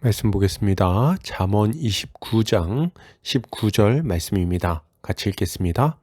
말씀 보겠습니다. 잠언 29장 19절 말씀입니다. 같이 읽겠습니다.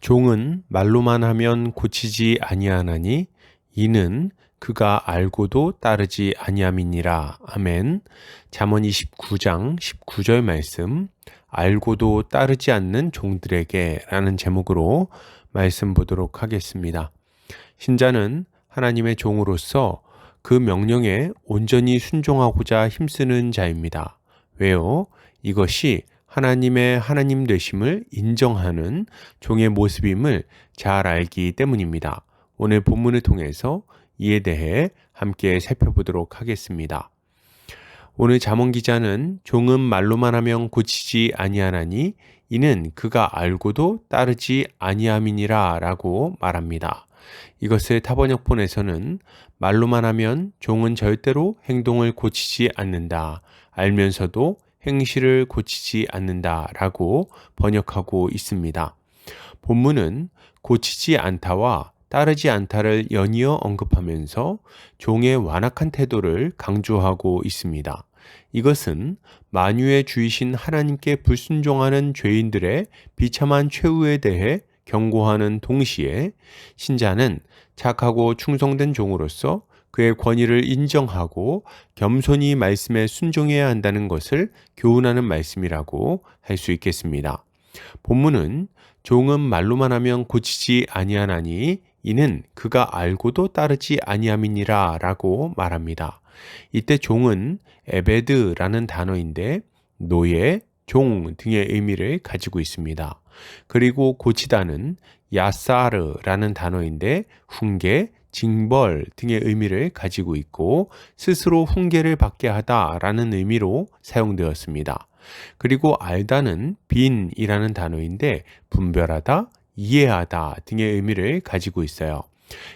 종은 말로만 하면 고치지 아니하나니 이는 그가 알고도 따르지 아니함이니라. 아멘. 잠언 29장 19절 말씀 알고도 따르지 않는 종들에게라는 제목으로 말씀 보도록 하겠습니다. 신자는 하나님의 종으로서 그 명령에 온전히 순종하고자 힘쓰는 자입니다. 왜요? 이것이 하나님의 하나님 되심을 인정하는 종의 모습임을 잘 알기 때문입니다. 오늘 본문을 통해서 이에 대해 함께 살펴보도록 하겠습니다. 오늘 잠언 기자는 종은 말로만 하면 고치지 아니하나니 이는 그가 알고도 따르지 아니함이니라라고 말합니다. 이것을 타번역본에서는 말로만 하면 종은 절대로 행동을 고치지 않는다. 알면서도 행실을 고치지 않는다. 라고 번역하고 있습니다. 본문은 고치지 않다와 따르지 않다를 연이어 언급하면서 종의 완악한 태도를 강조하고 있습니다. 이것은 만유의 주이신 하나님께 불순종하는 죄인들의 비참한 최후에 대해 경고하는 동시에 신자는 착하고 충성된 종으로서 그의 권위를 인정하고 겸손히 말씀에 순종해야 한다는 것을 교훈하는 말씀이라고 할 수 있겠습니다. 본문은 종은 말로만 하면 고치지 아니하나니 이는 그가 알고도 따르지 아니함이니라라고 말합니다. 이때 종은 에베드라는 단어인데 노예, 종 등의 의미를 가지고 있습니다. 그리고 고치다는 야사르라는 단어인데 훈계, 징벌 등의 의미를 가지고 있고 스스로 훈계를 받게 하다라는 의미로 사용되었습니다. 그리고 알다는 빈이라는 단어인데 분별하다, 이해하다 등의 의미를 가지고 있어요.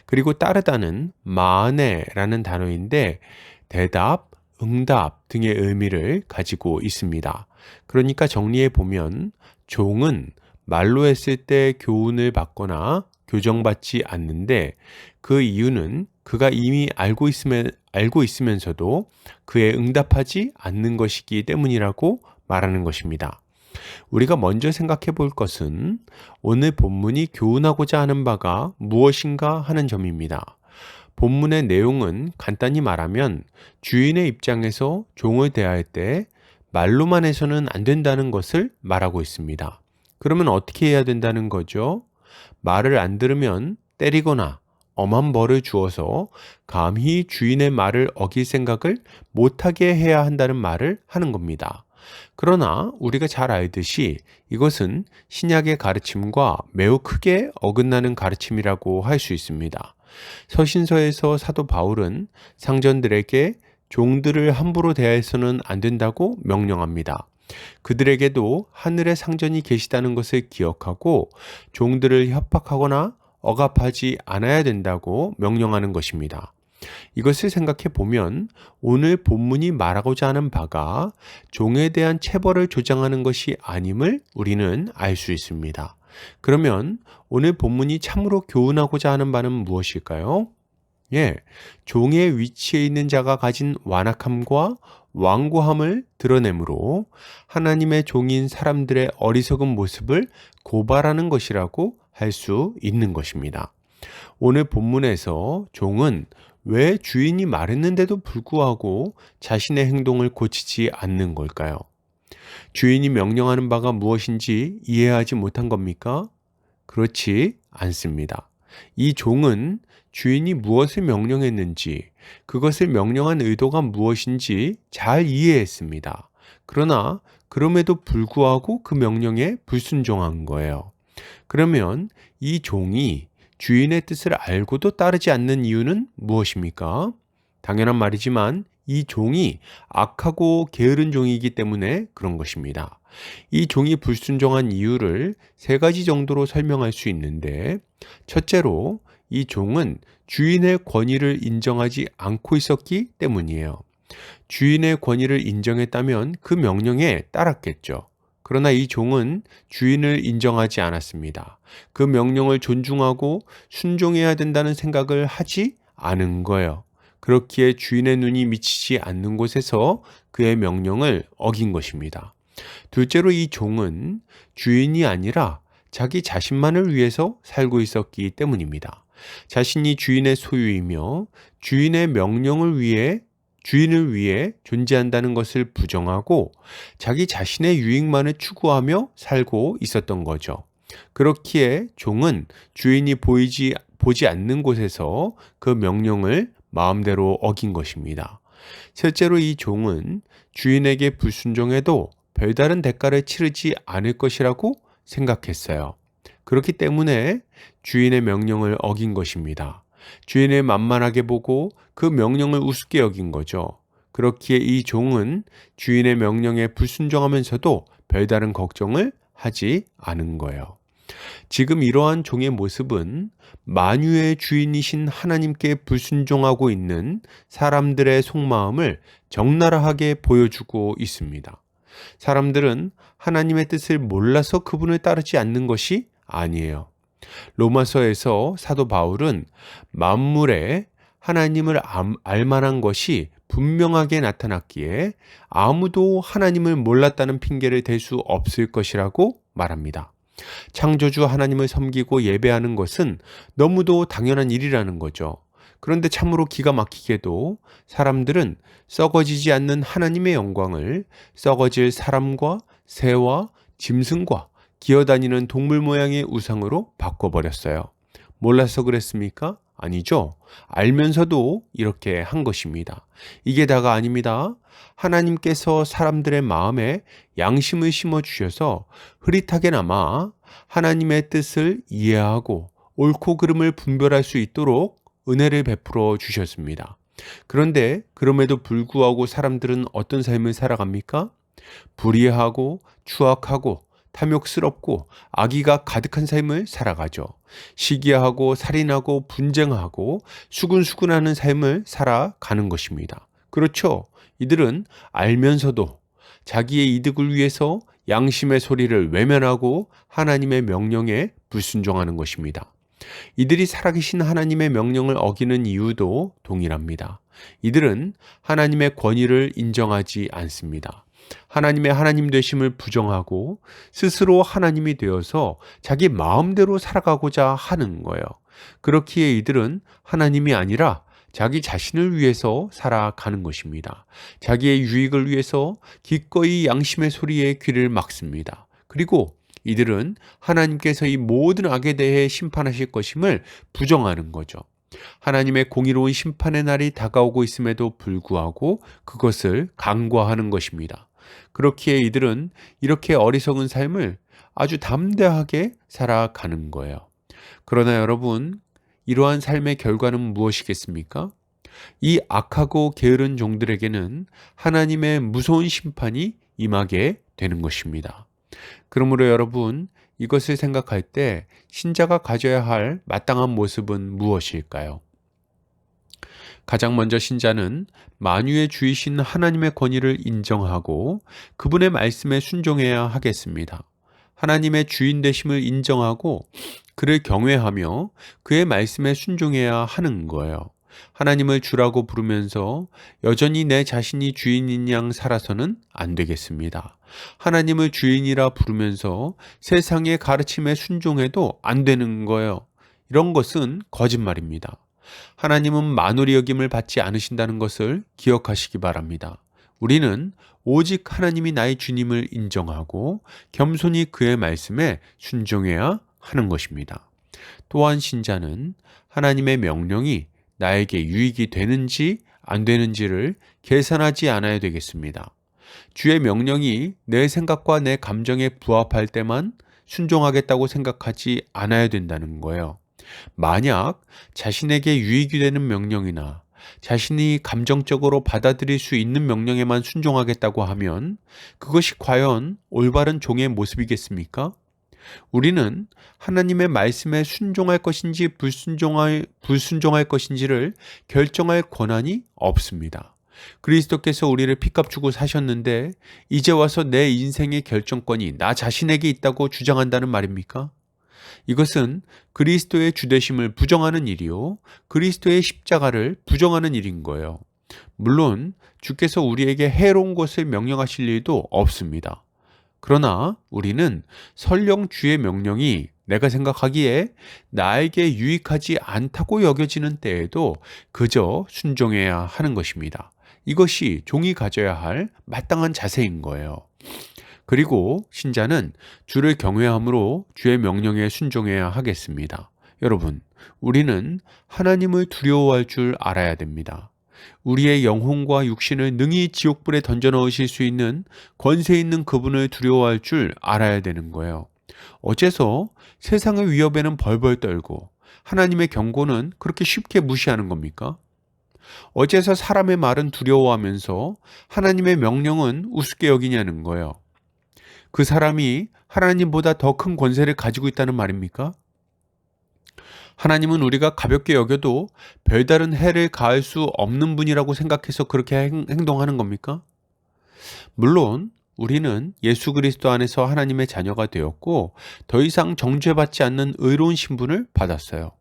그리고 따르다는 마네라는 단어인데 대답, 응답 등의 의미를 가지고 있습니다. 그러니까 정리해 보면 종은 말로 했을 때 교훈을 받거나 교정받지 않는데 그 이유는 그가 이미 알고 있으면 알고 있으면서도 그에 응답하지 않는 것이기 때문이라고 말하는 것입니다. 우리가 먼저 생각해 볼 것은 오늘 본문이 교훈하고자 하는 바가 무엇인가 하는 점입니다. 본문의 내용은 간단히 말하면 주인의 입장에서 종을 대할 때 말로만 해서는 안 된다는 것을 말하고 있습니다. 그러면 어떻게 해야 된다는 거죠? 말을 안 들으면 때리거나 엄한 벌을 주어서 감히 주인의 말을 어길 생각을 못하게 해야 한다는 말을 하는 겁니다. 그러나 우리가 잘 알듯이 이것은 신약의 가르침과 매우 크게 어긋나는 가르침이라고 할 수 있습니다. 서신서에서 사도 바울은 상전들에게 종들을 함부로 대해서는 안 된다고 명령합니다. 그들에게도 하늘의 상전이 계시다는 것을 기억하고 종들을 협박하거나 억압하지 않아야 된다고 명령하는 것입니다. 이것을 생각해 보면 오늘 본문이 말하고자 하는 바가 종에 대한 체벌을 조장하는 것이 아님을 우리는 알 수 있습니다. 그러면 오늘 본문이 참으로 교훈하고자 하는 바는 무엇일까요? 예, 종의 위치에 있는 자가 가진 완악함과 완고함을 드러내므로 하나님의 종인 사람들의 어리석은 모습을 고발하는 것이라고 할 수 있는 것입니다. 오늘 본문에서 종은 왜 주인이 말했는데도 불구하고 자신의 행동을 고치지 않는 걸까요? 주인이 명령하는 바가 무엇인지 이해하지 못한 겁니까? 그렇지 않습니다. 이 종은 주인이 무엇을 명령했는지, 그것을 명령한 의도가 무엇인지 잘 이해했습니다. 그러나 그럼에도 불구하고 그 명령에 불순종한 거예요. 그러면 이 종이 주인의 뜻을 알고도 따르지 않는 이유는 무엇입니까? 당연한 말이지만 이 종이 악하고 게으른 종이기 때문에 그런 것입니다. 이 종이 불순종한 이유를 세 가지 정도로 설명할 수 있는데, 첫째로 이 종은 주인의 권위를 인정하지 않고 있었기 때문이에요. 주인의 권위를 인정했다면 그 명령에 따랐겠죠. 그러나 이 종은 주인을 인정하지 않았습니다. 그 명령을 존중하고 순종해야 된다는 생각을 하지 않은 거예요. 그렇기에 주인의 눈이 미치지 않는 곳에서 그의 명령을 어긴 것입니다. 둘째로 이 종은 주인이 아니라 자기 자신만을 위해서 살고 있었기 때문입니다. 자신이 주인의 소유이며 주인의 명령을 위해 주인을 위해 존재한다는 것을 부정하고 자기 자신의 유익만을 추구하며 살고 있었던 거죠. 그렇기에 종은 주인이 보이지 보지 않는 곳에서 그 명령을 마음대로 어긴 것입니다. 실제로 이 종은 주인에게 불순종해도 별다른 대가를 치르지 않을 것이라고 생각했어요. 그렇기 때문에 주인의 명령을 어긴 것입니다. 주인을 만만하게 보고 그 명령을 우습게 여긴 거죠. 그렇기에 이 종은 주인의 명령에 불순종하면서도 별다른 걱정을 하지 않은 거예요. 지금 이러한 종의 모습은 만유의 주인이신 하나님께 불순종하고 있는 사람들의 속마음을 적나라하게 보여주고 있습니다. 사람들은 하나님의 뜻을 몰라서 그분을 따르지 않는 것이 아니에요. 로마서에서 사도 바울은 만물에 하나님을 알 만한 것이 분명하게 나타났기에 아무도 하나님을 몰랐다는 핑계를 댈 수 없을 것이라고 말합니다. 창조주 하나님을 섬기고 예배하는 것은 너무도 당연한 일이라는 거죠. 그런데 참으로 기가 막히게도 사람들은 썩어지지 않는 하나님의 영광을 썩어질 사람과 새와 짐승과 기어다니는 동물 모양의 우상으로 바꿔버렸어요. 몰라서 그랬습니까? 아니죠. 알면서도 이렇게 한 것입니다. 이게 다가 아닙니다. 하나님께서 사람들의 마음에 양심을 심어 주셔서 흐릿하게나마 하나님의 뜻을 이해하고 옳고 그름을 분별할 수 있도록 은혜를 베풀어 주셨습니다. 그런데 그럼에도 불구하고 사람들은 어떤 삶을 살아갑니까? 불의하고 추악하고 탐욕스럽고 악의가 가득한 삶을 살아가죠. 시기하고 살인하고 분쟁하고 수근수근하는 삶을 살아가는 것입니다. 그렇죠. 이들은 알면서도 자기의 이득을 위해서 양심의 소리를 외면하고 하나님의 명령에 불순종하는 것입니다. 이들이 살아계신 하나님의 명령을 어기는 이유도 동일합니다. 이들은 하나님의 권위를 인정하지 않습니다. 하나님의 하나님 되심을 부정하고 스스로 하나님이 되어서 자기 마음대로 살아가고자 하는 거예요. 그렇기에 이들은 하나님이 아니라 자기 자신을 위해서 살아가는 것입니다. 자기의 유익을 위해서 기꺼이 양심의 소리에 귀를 막습니다. 그리고 이들은 하나님께서 이 모든 악에 대해 심판하실 것임을 부정하는 거죠. 하나님의 공의로운 심판의 날이 다가오고 있음에도 불구하고 그것을 간과하는 것입니다. 그렇기에 이들은 이렇게 어리석은 삶을 아주 담대하게 살아가는 거예요. 그러나 여러분, 이러한 삶의 결과는 무엇이겠습니까? 이 악하고 게으른 종들에게는 하나님의 무서운 심판이 임하게 되는 것입니다. 그러므로 여러분, 이것을 생각할 때 신자가 가져야 할 마땅한 모습은 무엇일까요? 가장 먼저 신자는 만유의 주이신 하나님의 권위를 인정하고 그분의 말씀에 순종해야 하겠습니다. 하나님의 주인 되심을 인정하고 그를 경외하며 그의 말씀에 순종해야 하는 거예요. 하나님을 주라고 부르면서 여전히 내 자신이 주인인 양 살아서는 안 되겠습니다. 하나님을 주인이라 부르면서 세상의 가르침에 순종해도 안 되는 거예요. 이런 것은 거짓말입니다. 하나님은 만우리 여김을 받지 않으신다는 것을 기억하시기 바랍니다. 우리는 오직 하나님이 나의 주님을 인정하고 겸손히 그의 말씀에 순종해야 하는 것입니다. 또한 신자는 하나님의 명령이 나에게 유익이 되는지 안 되는지를 계산하지 않아야 되겠습니다. 주의 명령이 내 생각과 내 감정에 부합할 때만 순종하겠다고 생각하지 않아야 된다는 거예요. 만약 자신에게 유익이 되는 명령이나 자신이 감정적으로 받아들일 수 있는 명령에만 순종하겠다고 하면 그것이 과연 올바른 종의 모습이겠습니까? 우리는 하나님의 말씀에 순종할 것인지 불순종할, 불순종할 것인지를 결정할 권한이 없습니다. 그리스도께서 우리를 핏값 주고 사셨는데 이제 와서 내 인생의 결정권이 나 자신에게 있다고 주장한다는 말입니까? 이것은 그리스도의 주되심을 부정하는 일이요. 그리스도의 십자가를 부정하는 일인 거예요. 물론 주께서 우리에게 해로운 것을 명령하실 일도 없습니다. 그러나 우리는 설령 주의 명령이 내가 생각하기에 나에게 유익하지 않다고 여겨지는 때에도 그저 순종해야 하는 것입니다. 이것이 종이 가져야 할 마땅한 자세인 거예요. 그리고 신자는 주를 경외함으로 주의 명령에 순종해야 하겠습니다. 여러분, 우리는 하나님을 두려워할 줄 알아야 됩니다. 우리의 영혼과 육신을 능히 지옥불에 던져 넣으실 수 있는 권세 있는 그분을 두려워할 줄 알아야 되는 거예요. 어째서 세상의 위협에는 벌벌 떨고 하나님의 경고는 그렇게 쉽게 무시하는 겁니까? 어째서 사람의 말은 두려워하면서 하나님의 명령은 우습게 여기냐는 거예요. 그 사람이 하나님보다 더 큰 권세를 가지고 있다는 말입니까? 하나님은 우리가 가볍게 여겨도 별다른 해를 가할 수 없는 분이라고 생각해서 그렇게 행동하는 겁니까? 물론 우리는 예수 그리스도 안에서 하나님의 자녀가 되었고 더 이상 정죄받지 않는 의로운 신분을 받았어요.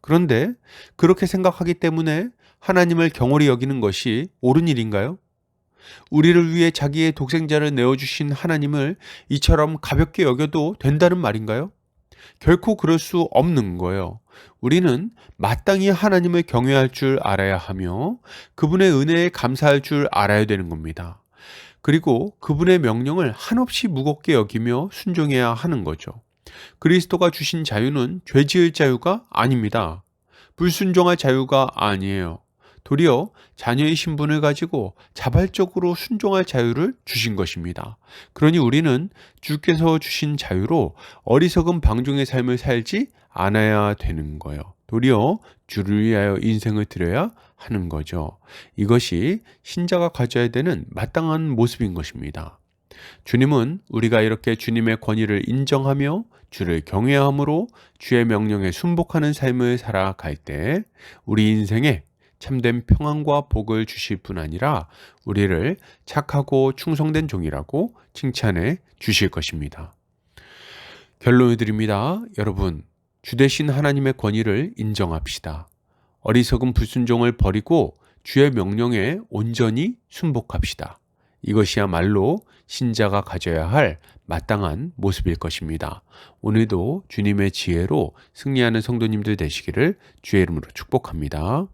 그런데 그렇게 생각하기 때문에 하나님을 경홀히 여기는 것이 옳은 일인가요? 우리를 위해 자기의 독생자를 내어주신 하나님을 이처럼 가볍게 여겨도 된다는 말인가요? 결코 그럴 수 없는 거예요. 우리는 마땅히 하나님을 경외할 줄 알아야 하며 그분의 은혜에 감사할 줄 알아야 되는 겁니다. 그리고 그분의 명령을 한없이 무겁게 여기며 순종해야 하는 거죠. 그리스도가 주신 자유는 죄 지을 자유가 아닙니다. 불순종할 자유가 아니에요. 도리어 자녀의 신분을 가지고 자발적으로 순종할 자유를 주신 것입니다. 그러니 우리는 주께서 주신 자유로 어리석은 방종의 삶을 살지 않아야 되는 거예요. 도리어 주를 위하여 인생을 드려야 하는 거죠. 이것이 신자가 가져야 되는 마땅한 모습인 것입니다. 주님은 우리가 이렇게 주님의 권위를 인정하며 주를 경외함으로 주의 명령에 순복하는 삶을 살아갈 때 우리 인생에 참된 평안과 복을 주실 뿐 아니라 우리를 착하고 충성된 종이라고 칭찬해 주실 것입니다. 결론을 드립니다. 여러분, 주대신 하나님의 권위를 인정합시다. 어리석은 불순종을 버리고 주의 명령에 온전히 순복합시다. 이것이야말로 신자가 가져야 할 마땅한 모습일 것입니다. 오늘도 주님의 지혜로 승리하는 성도님들 되시기를 주의 이름으로 축복합니다.